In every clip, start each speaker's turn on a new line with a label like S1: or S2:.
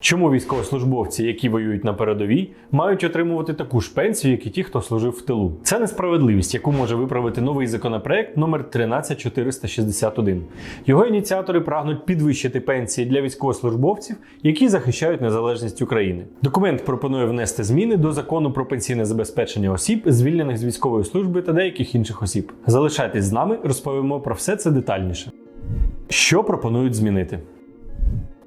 S1: Чому військовослужбовці, які воюють на передовій, мають отримувати таку ж пенсію, як і ті, хто служив в тилу? Це несправедливість, яку може виправити новий законопроект номер 13461. Його ініціатори прагнуть підвищити пенсії для військовослужбовців, які захищають незалежність України. Документ пропонує внести зміни до закону про пенсійне забезпечення осіб, звільнених з військової служби та деяких інших осіб. Залишайтесь з нами, розповімо про все це детальніше. Що пропонують змінити?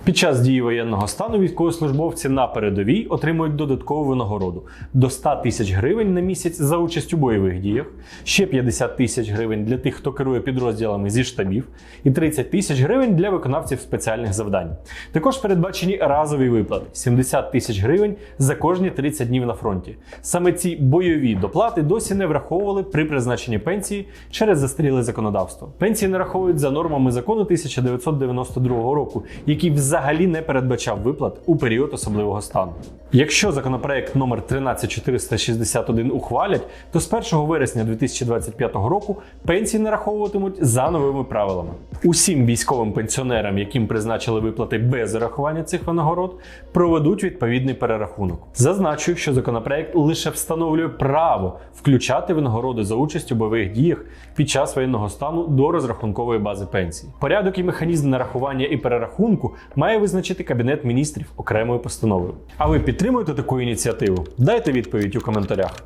S1: Під час дії воєнного стану військовослужбовці на передовій отримують додаткову винагороду до 100 тисяч гривень на місяць за участь у бойових діях, ще 50 тисяч гривень для тих, хто керує підрозділами зі штабів, і 30 тисяч гривень для виконавців спеціальних завдань. Також передбачені разові виплати 70 тисяч гривень за кожні 30 днів на фронті. Саме ці бойові доплати досі не враховували при призначенні пенсії через застаріле законодавство. Пенсії нараховують за нормами закону 1992 року, який взагалі не передбачав виплат у період особливого стану. Якщо законопроект номер 13461 ухвалять, то з 1 вересня 2025 року пенсії нараховуватимуть за новими правилами. Усім військовим пенсіонерам, яким призначили виплати без зарахування цих винагород, проведуть відповідний перерахунок. Зазначу, що законопроект лише встановлює право включати винагороди за участь у бойових діях під час воєнного стану до розрахункової бази пенсії. Порядок і механізм нарахування і перерахунку має визначити Кабінет міністрів окремою постановою. А ви підтримуєте таку ініціативу? Дайте відповідь у коментарях.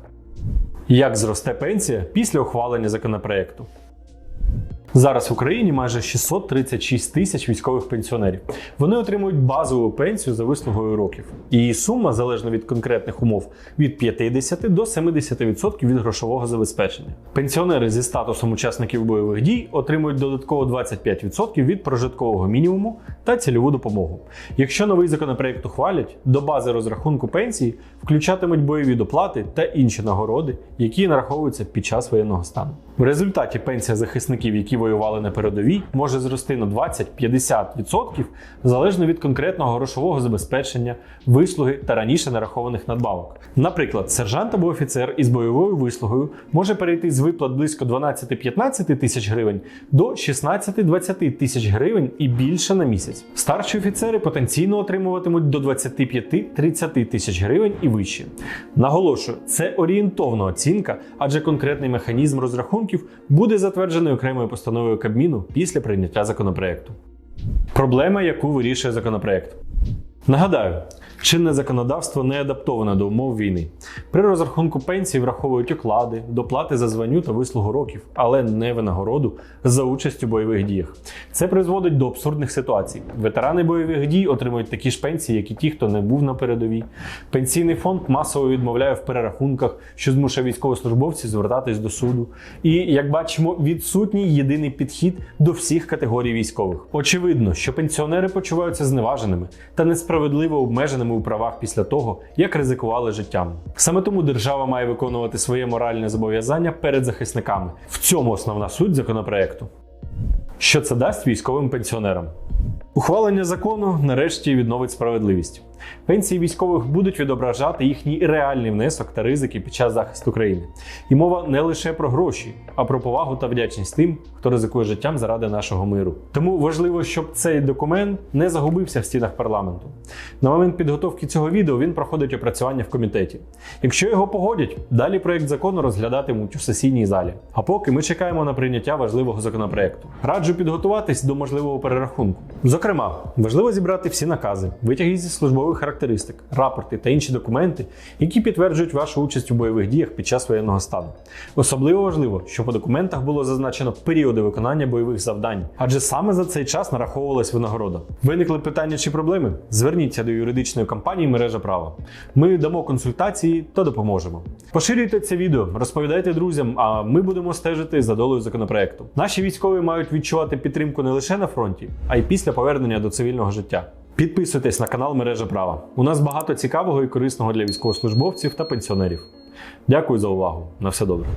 S1: Як зросте пенсія після ухвалення законопроекту? Зараз в Україні майже 636 тисяч військових пенсіонерів. Вони отримують базову пенсію за вислугою років. Її сума залежно від конкретних умов від 50 до 70% від грошового забезпечення. Пенсіонери зі статусом учасників бойових дій отримують додатково 25% від прожиткового мінімуму та цільову допомогу. Якщо новий законопроект ухвалять, до бази розрахунку пенсії включатимуть бойові доплати та інші нагороди, які нараховуються під час воєнного стану. В результаті пенсія захисників, які воювали на передовій, може зрости на 20-50% залежно від конкретного грошового забезпечення, вислуги та раніше нарахованих надбавок. Наприклад, сержант або офіцер із бойовою вислугою може перейти з виплат близько 12-15 тисяч гривень до 16-20 тисяч гривень і більше на місяць. Старші офіцери потенційно отримуватимуть до 25-30 тисяч гривень і вище. Наголошую, це орієнтовна оцінка, адже конкретний механізм розрахунків буде затверджений окремою постановою Кабміну після прийняття законопроекту. Проблема, яку вирішує законопроект. Нагадаю, чинне законодавство не адаптоване до умов війни. При розрахунку пенсії враховують оклади, доплати за званню та вислугу років, але не винагороду за участь у бойових діях. Це призводить до абсурдних ситуацій. Ветерани бойових дій отримують такі ж пенсії, як і ті, хто не був на передовій. Пенсійний фонд масово відмовляє в перерахунках, що змушує військовослужбовців звертатись до суду. І як бачимо, відсутній єдиний підхід до всіх категорій військових. Очевидно, що пенсіонери почуваються зневаженими та несправедливо обмеженими у правах після того, як ризикували життям. Саме тому держава має виконувати своє моральне зобов'язання перед захисниками. В цьому основна суть законопроекту. Що це дасть військовим пенсіонерам? Ухвалення закону нарешті відновить справедливість. Пенсії військових будуть відображати їхній реальний внесок та ризики під час захисту країни. І мова не лише про гроші, а про повагу та вдячність тим, хто ризикує життям заради нашого миру. Тому важливо, щоб цей документ не загубився в стінах парламенту. На момент підготовки цього відео він проходить опрацювання в комітеті. Якщо його погодять, далі проект закону розглядатимуть у сесійній залі. А поки ми чекаємо на прийняття важливого законопроекту. Раджу підготуватись до можливого перерахунку. Зокрема, важливо зібрати всі накази, витяги зі службових характеристик, рапорти та інші документи, які підтверджують вашу участь у бойових діях під час воєнного стану. Особливо важливо, щоб у документах було зазначено періоди виконання бойових завдань, адже саме за цей час нараховувалась винагорода. Виникли питання чи проблеми? Зверніться до юридичної компанії мережа права. Ми дамо консультації та допоможемо. Поширюйте це відео, розповідайте друзям, а ми будемо стежити за долею законопроекту. Наші військові мають відчувати підтримку не лише на фронті, а й після повернення до цивільного життя. Підписуйтесь на канал Мережа Права. У нас багато цікавого і корисного для військовослужбовців та пенсіонерів. Дякую за увагу. На все добре.